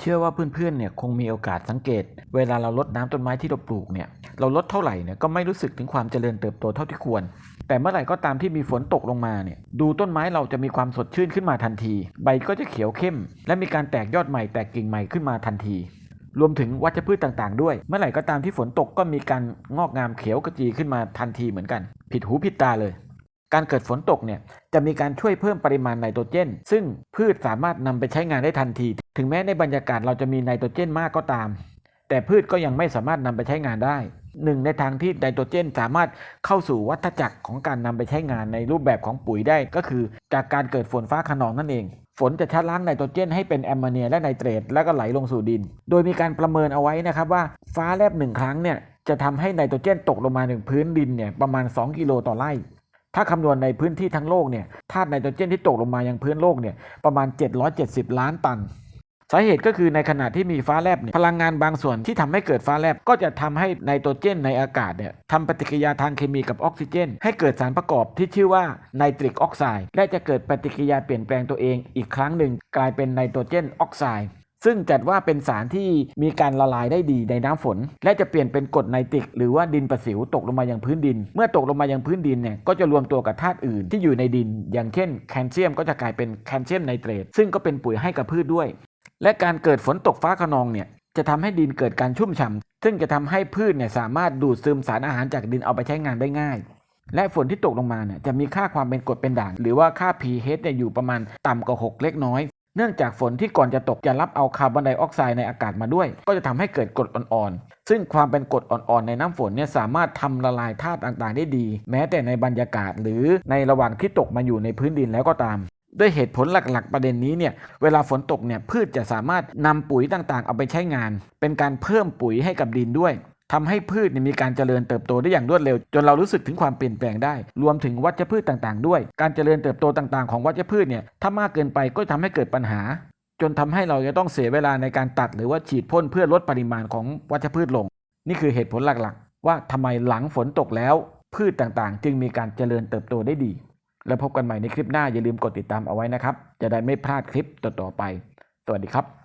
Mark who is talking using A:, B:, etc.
A: เชื่อว่าเพื่อนๆเนี่ยคงมีโอกาสสังเกต เวลาเราลดน้ำต้นไม้ที่เราปลูกเนี่ยเราลดเท่าไหร่เนี่ยก็ไม่รู้สึกถึงความเจริญเติบโตเท่าที่ควร แต่เมื่อไหร่ก็ตามที่มีฝนตกลงมาเนี่ยดูต้นไม้เราจะมีความสดชื่นขึ้นมาทันที ใบก็จะเขียวเข้ม และมีการแตกยอดใหม่แตกกิ่งใหม่ขึ้นมาทันที รวมถึงวัชพืชต่างๆ ด้วย เมื่อไหร่ก็ตามที่ฝนตกก็มีการงอกงามเขียวกระจีขึ้นมาทันทีเหมือนกัน ผิดหูผิดตาเลยการเกิดฝนตกเนี่ยจะมีการช่วยเพิ่มปริมาณไนโตรเจน ซึ่งพืชสามารถนำไปใช้งานได้ทันที ถึงแม้ในบรรยากาศเราจะมีไนโตรเจนมากก็ตาม แต่พืชก็ยังไม่สามารถนำไปใช้งานได้หนึ่งในทางที่ไนโตรเจนสามารถเข้าสู่วัฏจักรของการนำไปใช้งานในรูปแบบของปุ๋ยได้ ก็คือจากการเกิดฝนฟ้าขนองนั่นเอง ฝนจะชะล้างไนโตรเจนให้เป็นแอมโมเนียและไนเตรตแล้วก็ไหลลงสู่ดิน โดยมีการประเมินเอาไว้นะครับว่าฟ้าแลบหนึ่งครั้งเนี่ยจะทำให้ไนโตรเจนตกลงมาถึงพื้นดินเนี่ยประมาณ 2 กิโลต่อไร่ ถ้าคำนวณในพื้นที่ทั้งโลกเนี่ยธาตุไนโตรเจนที่ตกลงมายังพื้นโลกเนี่ยประมาณ 770 ล้านตัน สาเหตุก็คือในขณะที่มีฟ้าแลบเนี่ยพลังงานบางส่วนที่ทำให้เกิดฟ้าแลบก็จะทำให้ไนโตรเจนในอากาศเนี่ยทำปฏิกิริยาทางเคมีกับออกซิเจน ให้เกิดสารประกอบที่ชื่อว่าไนตริกออกไซด์และจะเกิดปฏิกิริยาเปลี่ยนแปลงตัวเองอีกครั้งหนึ่งกลายเป็นไนโตรเจนออกไซด์ซึ่งจัดว่าเป็นสารที่มีการละลายได้ดีในน้ำฝน และจะเปลี่ยนเป็นกรดไนตริก หรือว่าดินประสิวตกลงมายังพื้นดิน เมื่อตกลงมายังพื้นดินเนี่ยก็จะรวมตัวกับธาตุอื่นที่อยู่ในดิน อย่างเช่น แคลเซียมก็จะกลายเป็นแคลเซียมไนเตรตซึ่งก็เป็นปุ๋ยให้กับพืชด้วย และการเกิดฝนตกฟ้าขนองเนี่ยจะทำให้ดินเกิดการชุ่มฉ่ำซึ่งจะทำให้พืชเนี่ยสามารถดูดซึมสารอาหารจากดินเอาไปใช้งานได้ง่าย และฝนที่ตกลงมาเนี่ยจะมีค่าความเป็นกรดเป็นด่าง หรือว่าค่า pH เนี่ยอยู่ประมาณต่ำกว่า 6 เล็กน้อย เนื่องจากฝนที่ก่อนจะตกจะรับเอาคาร์บอนไดออกไซด์ในอากาศมาด้วย ก็จะทำให้เกิดกรดอ่อนๆ ซึ่งความเป็นกรดอ่อนๆ ในน้ำฝนเนี่ยสามารถทำละลายธาตุต่างๆ ได้ดี แม้แต่ในบรรยากาศหรือในระหว่างที่ตกมาอยู่ในพื้นดินแล้วก็ตาม ด้วยเหตุผลหลักๆ ประเด็นนี้เนี่ยเวลาฝนตกเนี่ยพืชจะสามารถนำปุ๋ยต่างๆ เอาไปใช้งาน เป็นการเพิ่มปุ๋ยให้กับดินด้วยทำให้พืชมีการเจริญเติบโตได้อย่างรวดเร็ว จนเรารู้สึกถึงความเปลี่ยนแปลงได้ รวมถึงวัชพืชต่างๆ ด้วย การเจริญเติบโตต่างๆ ของวัชพืชเนี่ยถ้ามากเกินไปก็ทำให้เกิดปัญหา จนทำให้เราจะต้องเสียเวลาในการตัดหรือว่าฉีดพ่นเพื่อลดปริมาณของวัชพืชลง นี่คือเหตุผลหลักๆ ว่าทำไมหลังฝนตกแล้ว พืชต่างๆ จึงมีการเจริญเติบโตได้ดี แล้วพบกันใหม่ในคลิปหน้าอย่าลืมกดติดตามเอาไว้นะครับ จะได้ไม่พลาดคลิปต่อๆไป สวัสดีครับ